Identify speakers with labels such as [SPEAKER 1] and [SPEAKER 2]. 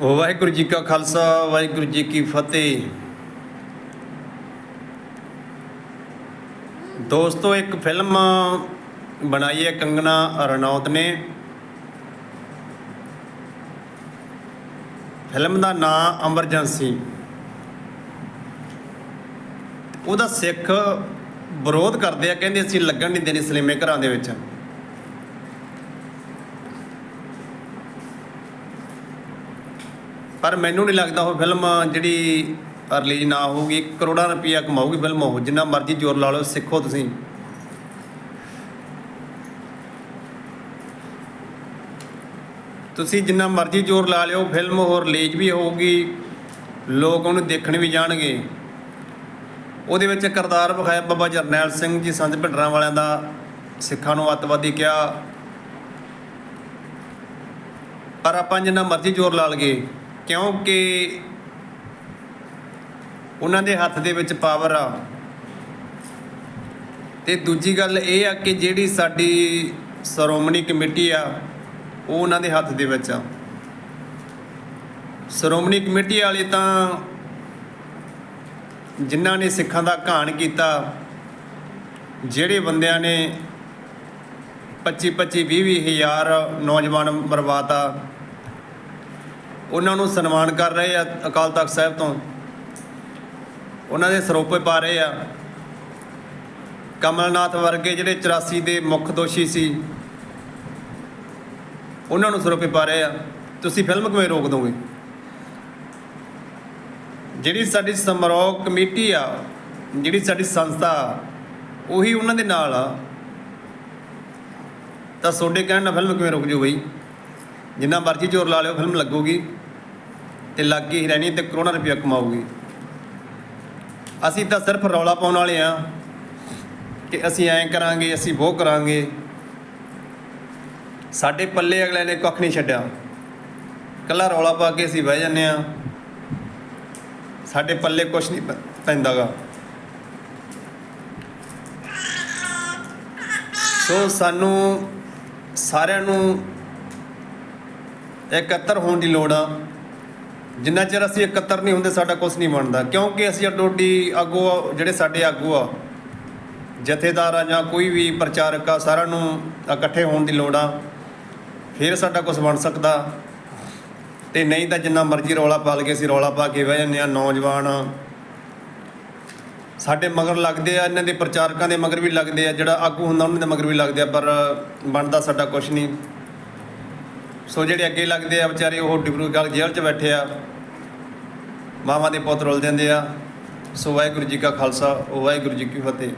[SPEAKER 1] ਵਾਹਿਗੁਰੂ ਜੀ ਕਾ ਖਾਲਸਾ, ਵਾਹਿਗੁਰੂ ਜੀ ਕੀ ਫਤਿਹ। ਦੋਸਤੋ, ਇੱਕ ਫਿਲਮ ਬਣਾਈ ਹੈ ਕੰਗਨਾ ਰਣੌਤ ਨੇ। ਫਿਲਮ ਦਾ ਨਾਮ ਐਮਰਜੈਂਸੀ ਉਹਦਾ ਸਿੱਖ ਵਿਰੋਧ ਕਰਦੇ ਆ, ਕਹਿੰਦੇ ਅਸੀਂ ਲੱਗਣ ਨਹੀਂ ਦੇਣੀ ਸਲੀਮੇ ਘਰਾਂ ਦੇ ਵਿੱਚ। ਪਰ ਮੈਨੂੰ ਨਹੀਂ ਲੱਗਦਾ ਉਹ ਫਿਲਮ ਜਿਹੜੀ ਰਿਲੀਜ਼ ਨਾ ਹੋਊਗੀ। ਕਰੋੜਾਂ ਰੁਪਈਆ ਕਮਾਊਗੀ ਫਿਲਮ ਉਹ। ਜਿੰਨਾ ਮਰਜ਼ੀ ਜ਼ੋਰ ਲਾ ਲਓ, ਸਿੱਖੋ ਤੁਸੀਂ। ਤੁਸੀਂ ਜਿੰਨਾ ਮਰਜ਼ੀ ਜ਼ੋਰ ਲਾ ਲਿਓ, ਫਿਲਮ ਉਹ ਰਿਲੀਜ਼ ਵੀ ਹੋਊਗੀ। ਲੋਕ ਉਹਨੂੰ ਦੇਖਣ ਵੀ ਜਾਣਗੇ। ਉਹਦੇ ਵਿੱਚ ਕਿਰਦਾਰ ਵਿਖਾਇਆ ਬਾਬਾ ਜਰਨੈਲ ਸਿੰਘ ਜੀ ਸੰਤ ਭਿੰਡਰਾਂ ਵਾਲਿਆਂ ਦਾ ਸਿੱਖਾਂ ਨੂੰ ਅੱਤਵਾਦੀ ਕਿਹਾ। ਪਰ ਆਪਾਂ ਜਿੰਨਾ ਮਰਜ਼ੀ ਜ਼ੋਰ ਲਾ ਲਈਏ। ਕਿਉਂਕਿ ਉਹਨਾਂ ਦੇ ਹੱਥ ਦੇ ਵਿੱਚ ਪਾਵਰ ਆ। ਤੇ ਦੂਜੀ ਗੱਲ ਇਹ ਆ ਕਿ ਜਿਹੜੀ ਸਾਡੀ ਸ਼੍ਰੋਮਣੀ ਕਮੇਟੀ ਆ, ਉਹ ਉਹਨਾਂ ਦੇ ਹੱਥ ਦੇ ਵਿੱਚ ਆ। ਸ਼੍ਰੋਮਣੀ ਕਮੇਟੀ ਵਾਲੇ ਤਾਂ ਜਿਨ੍ਹਾਂ ਨੇ ਸਿੱਖਾਂ ਦਾ ਘਾਣ ਕੀਤਾ, ਜਿਹੜੇ ਬੰਦਿਆਂ ਨੇ 25 25 20 20 ਹਜ਼ਾਰ ਨੌਜਵਾਨ ਬਰਬਾਤਾ ਉਹਨਾਂ ਨੂੰ ਸਨਮਾਨ ਕਰ ਰਹੇ ਆ ਅਕਾਲ ਤਖਤ ਸਾਹਿਬ ਤੋਂ। ਉਹਨਾਂ ਦੇ ਸਰੋਪੇ ਪਾ ਰਹੇ ਆ। ਕਮਲਨਾਥ ਵਰਗੇ ਜਿਹੜੇ 84 ਦੇ ਮੁੱਖ ਦੋਸ਼ੀ ਸੀ, ਉਹਨਾਂ ਨੂੰ ਸਰੋਪੇ ਪਾ ਰਹੇ ਆ। ਤੁਸੀਂ ਫਿਲਮ ਕਿਵੇਂ ਰੋਕ ਦੋਗੇ? ਜਿਹੜੀ ਸਾਡੀ ਸਮਾਰੋਹ ਕਮੇਟੀ ਆ, ਜਿਹੜੀ ਸਾਡੀ ਸੰਸਥਾ ਉਹੀ ਉਹਨਾਂ ਦੇ ਨਾਲ ਆ। ਤਾਂ ਤੁਹਾਡੇ ਕਹਿਣ ਨਾਲ ਫਿਲਮ ਕਿਵੇਂ ਰੁਕ ਜੂ ਬਈ? ਜਿੰਨਾ ਮਰਜ਼ੀ ਜ਼ੋਰ ਲਾ ਲਿਓ, ਫਿਲਮ ਲੱਗੂਗੀ। ਤੇ ਲੱਗ ਹੀ ਰਹਿਣੀ ਤੇ ਕਰੋੜਾਂ ਰੁਪਇਆ ਕਮਾਊਗੀ। ਅਸੀਂ ਤਾਂ ਸਿਰਫ ਰੌਲਾ ਪਾਉਣ ਵਾਲੇ ਆ ਕਿ ਅਸੀਂ ਐਂ ਕਰਾਂਗੇ, ਅਸੀਂ ਉਹ ਕਰਾਂਗੇ। ਸਾਡੇ ਪੱਲੇ ਅਗਲੇ ਨੇ ਕੱਖ ਨਹੀਂ ਛੱਡਿਆ। ਕੱਲਾ ਰੌਲਾ ਪਾ ਕੇ ਅਸੀਂ ਬਹਿ ਜੰਨੇ ਆ ਸਾਡੇ ਪੱਲੇ ਕੁਛ ਨਹੀਂ ਪ- ਪੈਂਦਾਗਾ। ਸੋ ਸਾਨੂੰ ਸਾਰਿਆਂ ਨੂੰ ਇਕੱਤਰ ਹੋਣ ਦੀ ਲੋੜ ਆ। ਜਿੰਨਾ ਚਿਰ ਅਸੀਂ ਇਕੱਤਰ ਨਹੀਂ ਹੁੰਦੇ ਸਾਡਾ ਕੁਝ ਨਹੀਂ ਬਣਦਾ। ਕਿਉਂਕਿ ਅਸੀਂ ਅਡੋਡੀ ਆਗੂ ਆ, ਜਿਹੜੇ ਸਾਡੇ ਆਗੂ ਆ ਜਥੇਦਾਰ ਆ ਜਾਂ ਕੋਈ ਵੀ ਪ੍ਰਚਾਰਕ ਆ ਸਾਰਿਆਂ ਨੂੰ ਇਕੱਠੇ ਹੋਣ ਦੀ ਲੋੜ ਆ। ਫਿਰ ਸਾਡਾ ਕੁਝ ਬਣ ਸਕਦਾ। ਤੇ ਨਹੀਂ ਤਾਂ ਜਿੰਨਾ ਮਰਜ਼ੀ ਰੌਲਾ ਪਾ ਲਈਏ ਅਸੀਂ ਰੌਲਾ ਪਾ ਕੇ ਬਹਿ ਜਾਂਦੇ ਆ ਨੌਜਵਾਨ। ਸਾਡੇ ਮਗਰ ਲੱਗਦੇ ਆ ਇਹਨਾਂ ਦੇ ਪ੍ਰਚਾਰਕਾਂ ਦੇ ਮਗਰ ਵੀ ਲੱਗਦੇ ਆ ਜਿਹੜਾ ਆਗੂ ਹੁੰਦਾ ਉਹਨਾਂ ਦੇ ਮਗਰ ਵੀ ਲੱਗਦੇ ਆ ਪਰ ਬਣਦਾ ਸਾਡਾ ਕੁਝ ਨਹੀਂ। ਸੋ ਜਿਹੜੇ ਅੱਗੇ ਲੱਗਦੇ ਆ ਵਿਚਾਰੇ, ਉਹ ਡਿਬਰੂਗੜ੍ਹ ਜੇਲ੍ਹ 'ਚ ਬੈਠੇ ਆ। ਮਾਵਾਂ ਦੇ ਪੁੱਤ ਰੁੱਲ ਜਾਂਦੇ ਆ। ਸੋ ਵਾਹਿਗੁਰੂ ਜੀ ਕਾ ਖਾਲਸਾ ਵਾਹਿਗੁਰੂ ਜੀ ਕੀ ਫਤਿਹ।